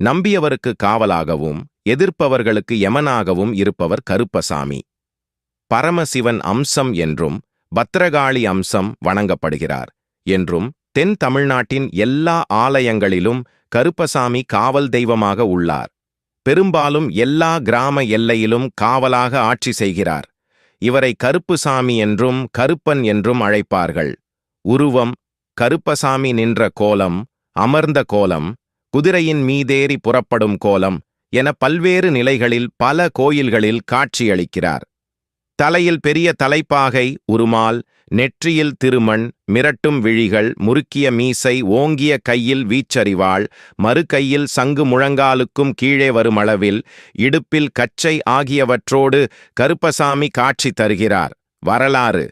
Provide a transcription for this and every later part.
நம்பியவருக்கு காவலாகவும் எதிர்ப்பவர்களுக்கு யமனாகவும் இருப்பவர் கருப்பசாமி. பரமசிவன் அம்சம் என்றும் பத்திரகாளி அம்சம் வணங்கப்படுகிறார் என்றும் தென் தமிழ்நாட்டின் எல்லா ஆலயங்களிலும் கருப்பசாமி காவல் தெய்வமாக உள்ளார். பெரும்பாலும் எல்லா கிராம எல்லையிலும் காவலாக ஆட்சி செய்கிறார். இவரை கருப்புசாமி என்றும் கருப்பன் என்றும் அழைப்பார்கள். உருவம் கருப்பசாமி நின்ற கோலம் அமர்ந்த கோலம் குதிரையின் மீதேறி புறப்படும் கோலம் என பல்வேறு நிலைகளில் பல கோயில்களில் காட்சியளிக்கிறார். தலையில் பெரிய தலைப்பாகை உருமால் நெற்றியில் திருமண் மிரட்டும் விழிகள் முறுக்கிய மீசை ஓங்கிய கையில் வீச்சறிவாள் மறு கையில் சங்கு முழங்காலுக்கும் கீழே வரும் அளவில் இடுப்பில் கச்சை ஆகியவற்றோடு கருப்பசாமி காட்சி தருகிறார். வரலாறு.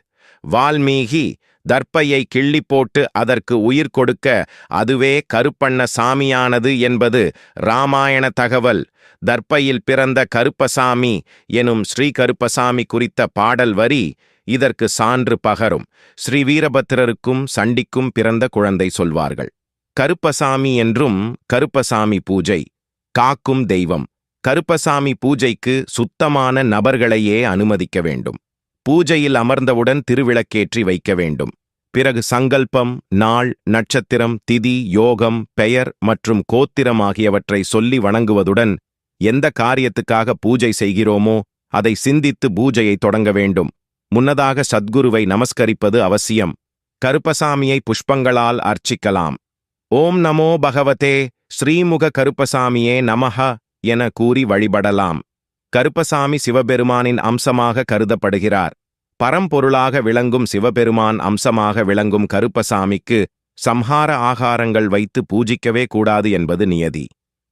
வால்மீகி தர்ப்பையை கிள்ளி போட்டு அதற்கு உயிர் கொடுக்க அதுவே கருப்பண்ண சாமியானது என்பது இராமாயண தகவல். தர்ப்பையில் பிறந்த கருப்பசாமி எனும் ஸ்ரீ கருப்பசாமி குறித்த பாடல் வரி இதற்கு சான்று பகரும். ஸ்ரீ வீரபத்திரருக்கும் சண்டிக்கும் பிறந்த குழந்தை சொல்வார்கள். கருப்பசாமி என்றும் கருப்பசாமி பூஜை. காக்கும் தெய்வம். கருப்பசாமி பூஜைக்கு சுத்தமான நபர்களையே அனுமதிக்க வேண்டும். பூஜையில் அமர்ந்தவுடன் திருவிளக்கேற்றி வைக்க வேண்டும். பிறகு சங்கல்பம் நாள் நட்சத்திரம் திதி யோகம் பெயர் மற்றும் கோத்திரம் ஆகியவற்றை சொல்லி வணங்குவதுடன் எந்த காரியத்துக்காக பூஜை செய்கிறோமோ அதை சிந்தித்து பூஜையை தொடங்க வேண்டும். முன்னதாக சத்குருவை நமஸ்கரிப்பது அவசியம். கருப்பசாமியை புஷ்பங்களால் அர்ச்சிக்கலாம். ஓம் நமோ பகவதே ஸ்ரீமுக கருப்பசாமியே நமஹ என கூறி வழிபடலாம். கருப்பசாமி சிவபெருமானின் அம்சமாக கருதப்படுகிறார். பரம்பொருளாக விளங்கும் சிவபெருமான் அம்சமாக விளங்கும் கருப்பசாமிக்கு சம்ஹார ஆகாரங்கள் வைத்து பூஜிக்கவே கூடாது என்பது நியதி.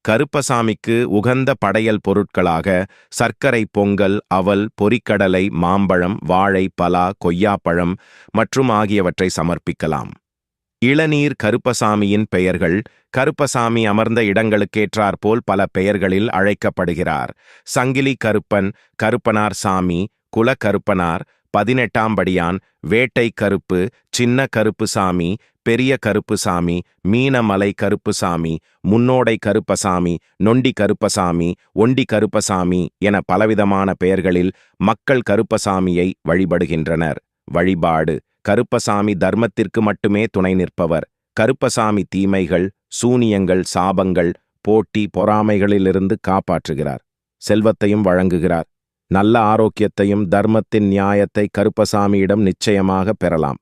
கருப்பசாமிக்கு உகந்த படையல் பொருட்களாக சர்க்கரை பொங்கல் அவல் பொரிக்கடலை மாம்பழம் வாழை பலா கொய்யாப்பழம் மற்றும் ஆகியவற்றை சமர்ப்பிக்கலாம். இளநீர் கருப்பசாமியின் பெயர்கள் கருப்பசாமி அமர்ந்த இடங்களுக்கேற்றாற்போல் பல பெயர்களில் அழைக்கப்படுகிறார். சங்கிலி கருப்பன் கருப்பனார் சாமி குல கருப்பனார் பதினெட்டாம் படியான் வேட்டை கருப்பு சின்ன கருப்புசாமி பெரிய கருப்புசாமி மீனமலை கருப்புசாமி முன்னோடை கருப்பசாமி நொண்டி கருப்பசாமி ஒண்டி கருப்பசாமி என பலவிதமான பெயர்களில் மக்கள் கருப்பசாமியை வழிபடுகின்றனர். வழிபாடு கருப்பசாமி தர்மத்திற்கு மட்டுமே துணை நிற்பவர். கருப்பசாமி தீமைகள் சூனியங்கள் சாபங்கள் போட்டி பொறாமைகளிலிருந்து காப்பாற்றுகிறார். செல்வத்தையும் வழங்குகிறார். நல்ல ஆரோக்கியத்தையும் தர்மத்தின் நியாயத்தை கருப்பசாமியிடம் நிச்சயமாக பெறலாம்.